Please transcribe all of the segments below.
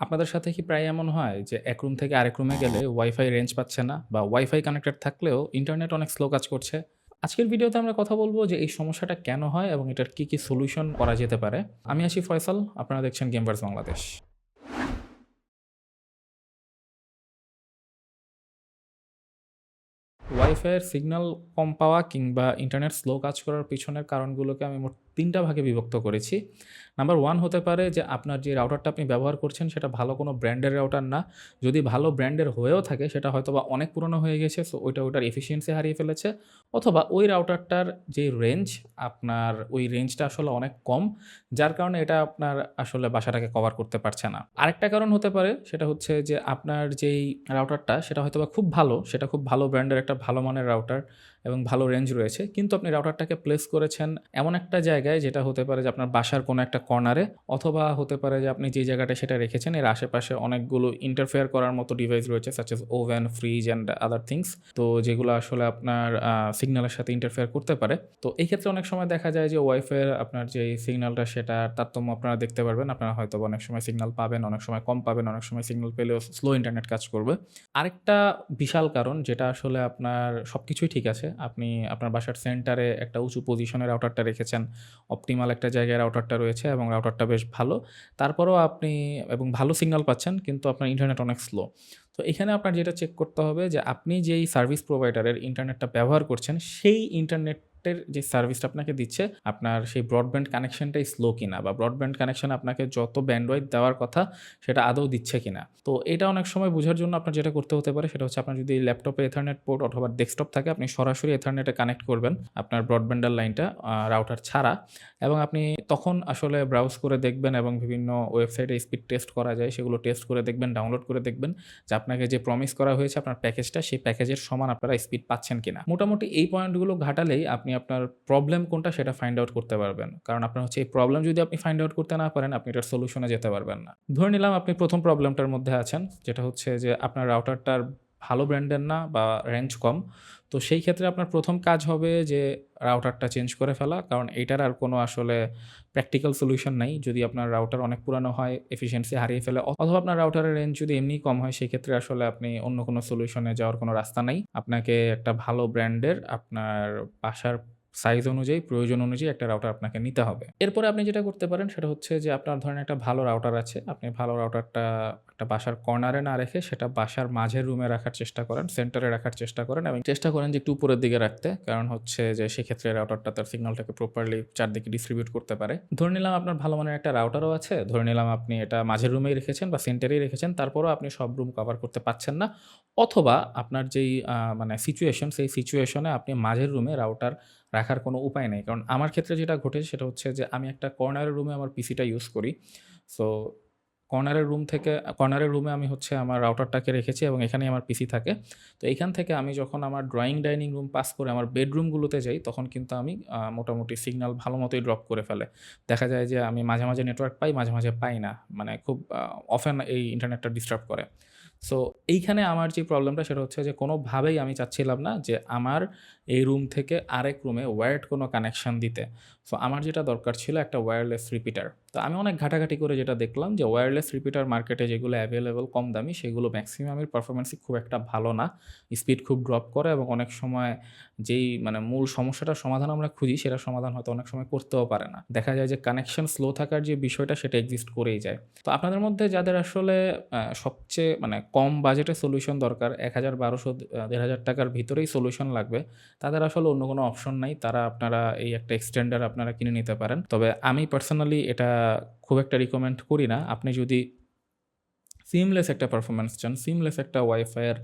আপনাদের সাথে কি প্রায় এমন হয় যে এক রুম থেকে আরেক রুমে গেলে ওয়াইফাই রেঞ্জ পাচ্ছে না বা ওয়াইফাই কানেক্টেড থাকলেও ইন্টারনেট অনেক স্লো কাজ করছে? আজকের ভিডিওতে আমরা কথা বলব যে এই সমস্যাটা কেন হয় এবং এটার কি কি সলিউশন করা যেতে পারে। আমি আছি ফয়সাল, আপনারা দেখছেন গেমবার্স বাংলাদেশ ওয়াইফাইয়ের সিগন্যাল কম পাওয়া কিংবা ইন্টারনেট স্লো কাজ করার পিছনের কারণগুলোকে আমি মোট তিনটা ভাগে বিভক্ত করেছি। নাম্বার ওয়ান হতে পারে যে আপনার যে রাউটারটা আপনি ব্যবহার করছেন সেটা ভালো কোনো ব্র্যান্ডের রাউটার না। যদি ভালো ব্র্যান্ডের হয়েও থাকে সেটা হয়তো বা অনেক পুরনো হয়ে গেছে সো ওইটা ওইটার এফিসিয়েন্সি হারিয়ে ফেলেছে। অথবা ওই রাউটারটার যে রেঞ্জ আপনার ওই রেঞ্জটা আসলে অনেক কম, যার কারণে এটা আপনার আসলে বাসাটাকে কভার করতে পারছে না। আরেকটা কারণ হতে পারে সেটা হচ্ছে যে আপনার যেই রাউটারটা সেটা হয়তো বা খুব ভালো, সেটা খুব ভালো ব্র্যান্ডের একটা ভালো মানের রাউটার এবং ভালো রেঞ্জ রয়েছে। কিন্তু আপনি রাউটারটাকে প্লেস করেছেন এমন একটা জায়গায় যেটা হতে পারে যে আপনার বাসার কোনো একটা কর্নারে অথবা হতে পারে যে আপনি যে জায়গাটা সেটা রেখেছেন, এর আশেপাশে অনেকগুলো ইন্টারফেয়ার করার মতো ডিভাইস রয়েছে such as oven fridge and other things তো যেগুলো আসলে আপনার সিগন্যালের সাথে ইন্টারফেয়ার করতে পারে। তো এই ক্ষেত্রে অনেক সময় দেখা যায় যে ওয়াইফাইয়ের আপনার যে সিগন্যালটা সেটা তারতম্য আপনারা দেখতে পারবেন। আপনারা হয়তো অনেক সময় সিগন্যাল পাবেন, অনেক সময় কম পাবেন, অনেক সময় সিগন্যাল পেলেও স্লো ইন্টারনেট কাজ করবে। আরেকটা বিশাল কারণ, যেটা আসলে আপনার সব কিছুই ঠিক আছে আপনি আপনার বাসার সেন্টারে একটা উঁচু পজিশনের রাউটারটা রেখেছেন। অপটিমাল একটা জায়গায় রাউটারটা রয়েছে এবং রাউটারটা বেশ ভালো। তারপরেও আপনি এবং ভালো সিগন্যাল পাচ্ছেন, কিন্তু আপনার ইন্টারনেট অনেক স্লো তো এখানে আপনার যেটা চেক করতে হবে যে, আপনি যেই সার্ভিস প্রোভাইডারের ইন্টারনেটটা ব্যবহার করছেন, সেই ইন্টারনেট এর যে সার্ভিসটা আপনাকে দিচ্ছে, আপনার সেই ব্রডব্যান্ড কানেকশনটাই স্লো কিনা বা ব্রডব্যান্ড কানেকশন আপনাকে যত ব্যান্ডওয়াইড দেওয়ার কথা, সেটা আদৌ দিচ্ছে কিনা। তো এটা অনেক সময় বোঝার জন্য আপনার যেটা করতে হতে পারে, সেটা হচ্ছে আপনার যদি ল্যাপটপে এথারনেট পোর্ট অথবা ডেস্কটপ থাকে, আপনি সরাসরি এথারনেটে কানেক্ট করবেন আপনার ব্রডব্যান্ডের লাইনটা রাউটার ছাড়া। এবং আপনি তখন আসলে ব্রাউজ করে দেখবেন এবং বিভিন্ন ওয়েবসাইটে স্পিড টেস্ট করা যায়, সেগুলো টেস্ট করে দেখবেন ডাউনলোড করে দেখবেন যে আপনাকে যে প্রমিস করা হয়েছে, আপনার প্যাকেজটা সেই প্যাকেজের সমান আপনারা স্পিড পাচ্ছেন কিনা। মোটামুটি এই পয়েন্টগুলো ঘাটালেই আপনি আপনার প্রবলেম কোনটা সেটা ফাইন্ড আউট করতে পারবেন। কারণ আপনার হচ্ছে এই প্রবলেম যদি আপনি ফাইন্ড আউট করতে না পারেন, আপনি এটার সলিউশনে যেতে পারবেন না। ধরে নিলাম আপনি প্রথম প্রবলেমটার মধ্যে আছেন, যেটা হচ্ছে যে আপনার রাউটারটার ভালো ব্র্যান্ডের না বা রেঞ্জ কম। তো সেই ক্ষেত্রে আপনার প্রথম কাজ হবে যে রাউটারটা চেঞ্জ করে ফেলা। কারণ এটার আর কোনো আসলে প্র্যাকটিক্যাল সলিউশন নাই। যদি আপনার রাউটার অনেক পুরানো হয় এফিসিয়েন্সি হারিয়ে ফেলে, অথবা আপনার রাউটারের রেঞ্জ যদি এমনি কম হয় সেই ক্ষেত্রে আসলে আপনি অন্য কোনো সলিউশনে যাওয়ার কোনো রাস্তা নাই। আপনাকে একটা ভালো ব্র্যান্ডের আপনার বাসার সাইজ অনুযায়ী, প্রয়োজন অনুযায়ী একটা রাউটার আপনাকে নিতে হবে। এরপরে আপনি যেটা করতে পারেন, সেটা হচ্ছে যে আপনার ধরেন একটা ভালো রাউটার আছে, আপনি ভালো রাউটারটা একটা বাসার কর্নারে না রেখে সেটা বাসার মাঝের রুমে রাখার চেষ্টা করেন সেন্টারে রাখার চেষ্টা করেন এবং চেষ্টা করেন যে একটু উপরের দিকে রাখতে, কারণ হচ্ছে যে সেক্ষেত্রে রাউটারটা তার সিগন্যালটাকে প্রপারলি চারদিকে ডিস্ট্রিবিউট করতে পারে। ধরে নিলাম আপনার ভালো মানের একটা রাউটারও আছে, ধরে নিলাম আপনি এটা মাঝের রুমেই রেখেছেন বা সেন্টারেই রেখেছেন, তারপরও আপনি সব রুম কভার করতে পারছেন না। অথবা আপনার যেই মানে সিচুয়েশন সেই সিচুয়েশনে আপনি মাঝের রুমে রাউটার রাখার কোনো উপায় নেই। কারণ আমার ক্ষেত্রে যেটা ঘটে সেটা হচ্ছে যে আমি একটা কর্নারের রুমে আমার পিসিটা ইউজ করি। সো কর্নারের রুম থেকে কর্নারের রুমে আমি হচ্ছে আমার রাউটারটাকে রেখেছি এবং এখানেই আমার পিসি থাকে। তো এখান থেকে আমি যখন আমার ড্রয়িং ডাইনিং রুম পাস করে আমার বেডরুমগুলোতে যাই, তখন কিন্তু আমি মোটামুটি সিগন্যাল ভালো মতোই ড্রপ করে ফেলে। দেখা যায় যে আমি মাঝে মাঝে নেটওয়ার্ক পাই, মাঝে মাঝে পাই না। মানে খুব অফেন এই ইন্টারনেটটা ডিস্টার্ব করে। সো এইখানে আমার যে প্রবলেমটা সেটা হচ্ছে যে কোনোভাবেই আমি চাচ্ছিলাম না যে আমার এই রুম থেকে আরেক রুমে ওয়্যার্ড কোনো কানেকশান দিতে। সো আমার যেটা দরকার ছিল একটা ওয়্যারলেস রিপিটার তো আমি অনেক ঘাটাঘাটি করে যেটা দেখলাম যে ওয়্যারলেস রিপিটার মার্কেটে যেগুলো অ্যাভেলেবল কম দামি, সেগুলো ম্যাক্সিমামের পারফরমেন্সই খুব একটা ভালো না। স্পিড খুব ড্রপ করে এবং অনেক সময় যেই মানে মূল সমস্যাটার সমাধান আমরা খুঁজি, সেটা সমাধান হয়তো অনেক সময় করতেও পারে না। দেখা যায় যে কানেকশন স্লো থাকার যে বিষয়টা, সেটা এক্সিস্ট করেই যায়। তো আপনাদের মধ্যে যাদের আসলে সবচেয়ে মানে কম বাজেটের সলিউশন দরকার, এক হাজার, বারোশো দেড় হাজার টাকার ভিতরেই সলিউশন লাগবে, তাদের আসলে অন্য কোনো অপশন নাই। তারা আপনারা এই একটা এক্সটেন্ডার আপনারা কিনে নিতে পারেন। তবে আমি পার্সোনালি এটা খুব একটা রিকমেন্ড করি না। আপনি যদি সিমলেস একটা পারফরমেন্স চান সিমলেস একটা ওয়াইফাইয়ের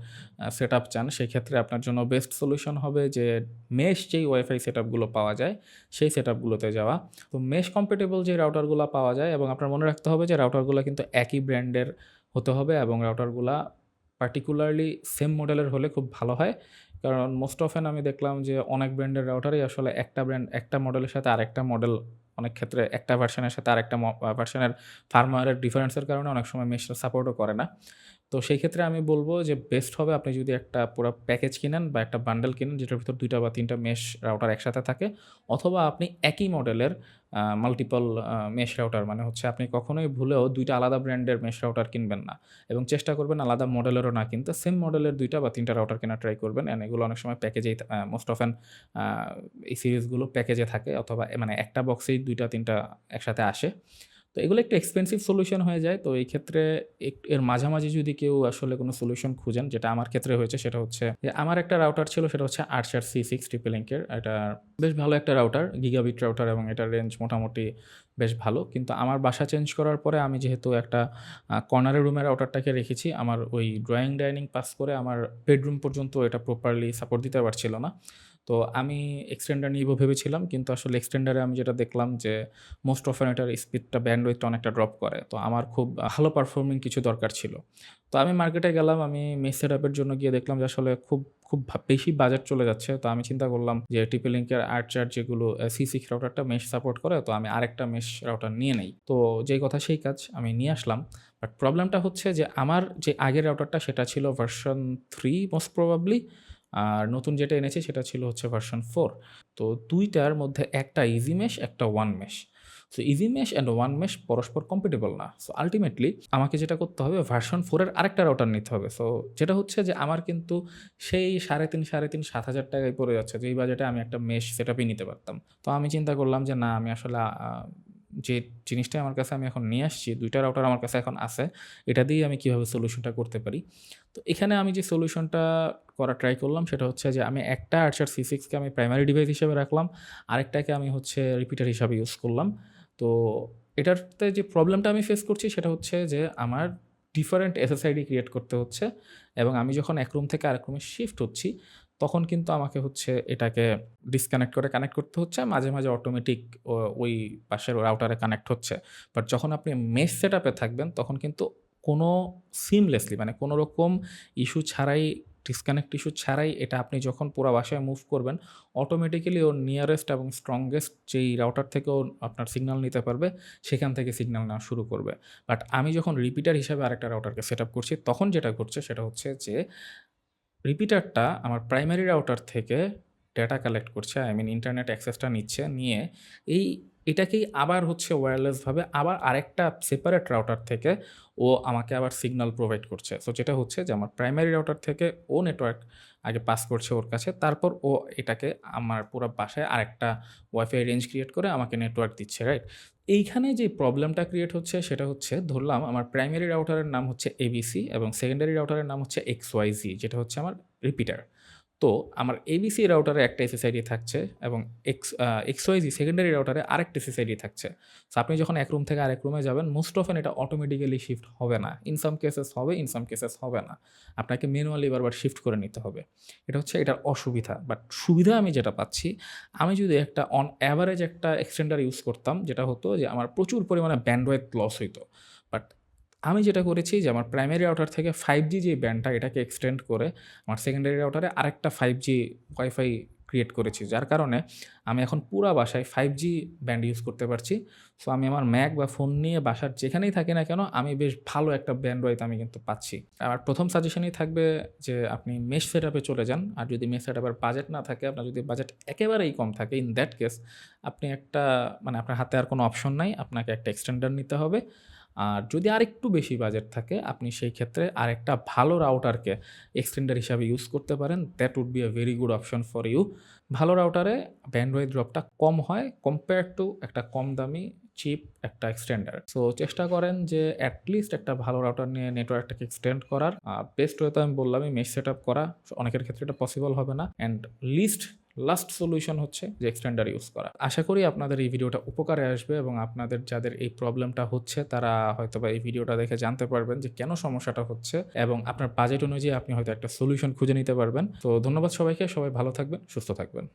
সেট আপ চান, সেক্ষেত্রে আপনার জন্য বেস্ট সলিউশন হবে যে মেশ যেই ওয়াইফাই সেট আপগুলো পাওয়া যায়, সেই সেট আপগুলোতে যাওয়া। তো মেশ কম্পেটেবল যে রাউটারগুলো পাওয়া যায় এবং আপনার মনে রাখতে হবে যে রাউটারগুলো কিন্তু একই ব্র্যান্ডের হতে হবে এবং রাউটারগুলো পার্টিকুলারলি সেম মডেলের হলে খুব ভালো হয়। কারণ মোস্ট অফেন আমি দেখলাম যে অনেক ব্র্যান্ডের রাউটারই আসলে একটা ব্র্যান্ড একটা মডেলের সাথে আরেকটা মডেল অনেক ক্ষেত্রে একটা ভার্সনের সাথে আরেকটা ভার্সনের ফার্মারের ডিফারেন্সের কারণে অনেক সময় মেশটা সাপোর্টও করে না। তো সেই ক্ষেত্রে আমি বলব যে বেস্ট হবে আপনি যদি একটা পুরো প্যাকেজ কিনেন বা একটা বান্ডেল কিনেন যেটার ভিতর দুইটা বা তিনটা মেশ রাউটার একসাথে থাকে অথবা আপনি একই মডেলের মাল্টিপল মেশ রাউটার মানে হচ্ছে আপনি কখনোই ভুলেও দুইটা আলাদা ব্র্যান্ডের মেশ রাউটার কিনবেন না এবং চেষ্টা করবেন আলাদা মডেলেরও না কিনতে। সেম মডেলের দুইটা বা তিনটা রাউটার কেনার ট্রাই করবেন। অ্যান্ড এগুলো অনেক সময় প্যাকেজেই মোস্ট অফ আ এই সিরিজগুলো প্যাকেজে থাকে অথবা মানে একটা বক্সেই ২ টা ৩ টা একসাথে আসে। তো এগুলো একটু এক্সপেন্সিভ সলিউশন হয়ে যায়। তো এই ক্ষেত্রে এর মাঝামাঝি যদি কেউ আসলে কোনো সলিউশন খুঁজেন, যেটা আমার ক্ষেত্রে হয়েছে সেটা হচ্ছে যে আমার একটা রাউটার ছিল সেটা হচ্ছে Archer C6 TP-Link এর। এটা বেশ ভালো একটা রাউটার, গিগাবিট রাউটার এবং এটার রেঞ্জ মোটামুটি বেশ ভালো। কিন্তু আমার বাসা চেঞ্জ করার পরে আমি যেহেতু একটা কর্নারের রুমের রাউটারটাকে রেখেছি, আমার ওই ড্রয়িং ডাইনিং পাস করে আমার বেডরুম পর্যন্ত এটা প্রপারলি সাপোর্ট দিতে পারছিল না। তো আমি এক্সটেন্ডার নিবো ভেবেছিলাম। কিন্তু আসলে এক্সটেন্ডারে আমি যেটা দেখলাম যে মোস্ট অফেন এটার স্পিডটা ব্যান্ডউইথটা অনেকটা ড্রপ করে। তো আমার খুব ভালো পারফর্মিং কিছু দরকার ছিল। তো আমি মার্কেটে গেলাম, আমি মেশ সেটআপের জন্য গিয়ে দেখলাম যে আসলে খুব, খুব বেশি বাজেট চলে যাচ্ছে। তো আমি চিন্তা করলাম যে TP-Link এর Archer যেগুলো সি সিক্স রাউটারটা মেশ সাপোর্ট করে। তো আমি আরেকটা মেশ রাউটার নিয়ে নেই। তো যেই কথা সেই কাজ আমি নিয়ে আসলাম। বাট প্রবলেমটা হচ্ছে যে আমার যে আগের রাউটারটা সেটা ছিল ভার্সন থ্রি মোস্ট প্রবাবলি। আর নতুন যেটা এনেছি সেটা ছিল হচ্ছে ভার্সন ফোর তো দুইটার মধ্যে একটা ইজি মেশ, একটা one mesh. So easy mesh and one mesh পরস্পর কম্প্যাটিবল না। সো আলটিমেটলি আমাকে যেটা করতে হবে ভার্সন 4 এর আরেকটা রাউটার নিতে হবে। সো যেটা হচ্ছে যে আমার কিন্তু সেই ৩.৫ ৩.৫ ৭,০০০ টাকায় পড়ে যাচ্ছে। যে এই বাজেটে আমি একটা মেশ সেটআপই নিতে পারতাম। তো আমি চিন্তা করলাম যে না আমি আসলে যে জিনিসটাই আমার কাছে আমি এখন নিয়ে আসছি, ২ টা রাউটার আমার কাছে এখন আছে। এটা দিয়েই আমি কীভাবে সলিউশনটা করতে পারি। তো এখানে আমি যে সলিউশনটা করা ট্রাই করলাম সেটা হচ্ছে যে আমি একটা আর্চার সি সিক্সকে আমি প্রাইমারি ডিভাইস হিসেবে রাখলাম। আরেকটাকে আমি হচ্ছে রিপিটার হিসাবে ইউজ করলাম। তো এটাতে যে প্রবলেমটা আমি ফেস করছি সেটা হচ্ছে যে আমার ডিফারেন্ট SSID ক্রিয়েট করতে হচ্ছে এবং আমি যখন এক রুম থেকে আরেক রুমে শিফট হচ্ছি, তখন কিন্তু আমাকে হচ্ছে এটাকে ডিসকানেক্ট করে কানেক্ট করতে হচ্ছে। মাঝে, মাঝে অটোমেটিক ওই পাশের রাউটারে কানেক্ট হচ্ছে। বাট যখন আপনি মেশ সেটআপে থাকবেন তখন কিন্তু কোনো সিমলেসলি মানে কোনো রকম ইস্যু ছাড়াই ডিসকানেক্ট ইস্যু ছাড়াই এটা আপনি যখন পুরা বাসায় মুভ করবেন, অটোমেটিক্যালি ওর নিয়ারেস্ট এবং স্ট্রংগেস্ট যেই রাউটার থেকে ও আপনার সিগন্যাল নিতে পারবে, সেখান থেকে সিগন্যাল নেওয়া শুরু করবে। বাট আমি যখন রিপিটার হিসাবে আরেকটা রাউটারকে সেটআপ করছি, তখন যেটা ঘটছে সেটা হচ্ছে যে রিপিটারটা আমার প্রাইমারি রাউটার থেকে ডেটা কালেক্ট করছে। আই মিন ইন্টারনেট অ্যাক্সেসটা নিচ্ছে। নিয়ে এই এটাকেই আবার হচ্ছে ওয়্যারলেসভাবে আবার আরেকটা সেপারেট রাউটার থেকে ও আমাকে আবার সিগন্যাল প্রোভাইড করছে। সো যেটা হচ্ছে যে আমার প্রাইমারি রাউটার থেকে ও নেটওয়ার্ক আগে পাস করছে ওর কাছে। তারপর ও এটাকে আমার পুরো বাসায় আরেকটা ওয়াইফাই রেঞ্জ ক্রিয়েট করে আমাকে নেটওয়ার্ক দিচ্ছে, রাইট? এইখানে যে প্রবলেমটা ক্রিয়েট হচ্ছে সেটা হচ্ছে ধরলাম আমার প্রাইমারি রাউটারের নাম হচ্ছে এবিসি এবং সেকেন্ডারি রাউটারের নাম হচ্ছে XYZ যেটা হচ্ছে আমার রিপিটার। তো আমার ABC রাউটারে একটা SSID থাকছে এবং এক্স XYZ সেকেন্ডারি রাউটারে আরেকটা SSID থাকছে। সো আপনি যখন এক রুম থেকে আরেক রুমে যাবেন, মোস্ট অফেন এটা অটোমেটিক্যালি শিফট হবে না। ইন সাম কেসেস হবে, ইন সাম কেসেস হবে না। আপনাকে ম্যানুয়ালি বারবার শিফট করে নিতে হবে। এটা হচ্ছে এটার অসুবিধা। বাট সুবিধা আমি যেটা পাচ্ছি, আমি যদি একটা অন অ্যাভারেজ একটা এক্সটেন্ডার ইউজ করতাম, যেটা হতো যে আমার প্রচুর পরিমাণে ব্যান্ডউইথ লস হইতো। আমি যেটা করেছি যে আমার প্রাইমারি রাউটার থেকে ফাইভ জি যে ব্যান্ডটা এটাকে এক্সটেন্ড করে আমার সেকেন্ডারি রাউটারে আরেকটা ফাইভ জি ওয়াইফাই ক্রিয়েট করেছি। যার কারণে আমি এখন পুরা বাসায় ফাইভ জি ব্যান্ড ইউজ করতে পারছি। সো আমি আমার ম্যাক বা ফোন নিয়ে বাসার যেখানেই থাকি না কেন, আমি বেশ ভালো একটা ব্যান্ডউইথ আমি কিন্তু পাচ্ছি। আমার প্রথম সাজেশনই থাকবে যে আপনি মেশ সেটআপে চলে যান। আর যদি মেশ সেটআপের বাজেট না থাকে, আপনার যদি বাজেট একেবারেই কম থাকে, ইন দ্যাট কেস আপনি একটা মানে আপনার হাতে আর কোনো অপশন নাই। আপনাকে একটা এক্সটেন্ডার নিতে হবে। আর যদি আরেকটু বেশি বাজেট থাকে, আপনি সেই ক্ষেত্রে আরেকটা ভালো রাউটারকে এক্সটেন্ডার হিসাবে ইউজ করতে পারেন। That would be a very good option for you. ভালো রাউটারে ব্যান্ডউইথ ড্রপটা কম হয় কম্পেয়ার্ড টু একটা কম দামি চিপ একটা এক্সটেন্ডার। সো চেষ্টা করেন যে এট লিস্ট একটা ভালো রাউটার নিয়ে নেটওয়ার্কটাকে এক্সটেন্ড করার। বেস্ট ওয়ে তো আমি বললামই মেশ সেটআপ করা। অনেকের ক্ষেত্রে এটা পসিবল হবে না। অ্যান্ড লিস্ট লাস্ট সলিউশন হচ্ছে যে এক্সটেন্ডার ইউজ করা। আশা করি আপনাদের এই ভিডিওটা উপকারে আসবে এবং আপনাদের যাদের এই প্রবলেমটা হচ্ছে তারা হয়তোবা এই ভিডিওটা দেখে জানতে পারবেন যে কেন সমস্যাটা হচ্ছে এবং আপনার বাজেট অনুযায়ী আপনি হয়তো একটা সলিউশন খুঁজে নিতে পারবেন। তো ধন্যবাদ সবাইকে। সবাই ভালো থাকবেন, সুস্থ থাকবেন।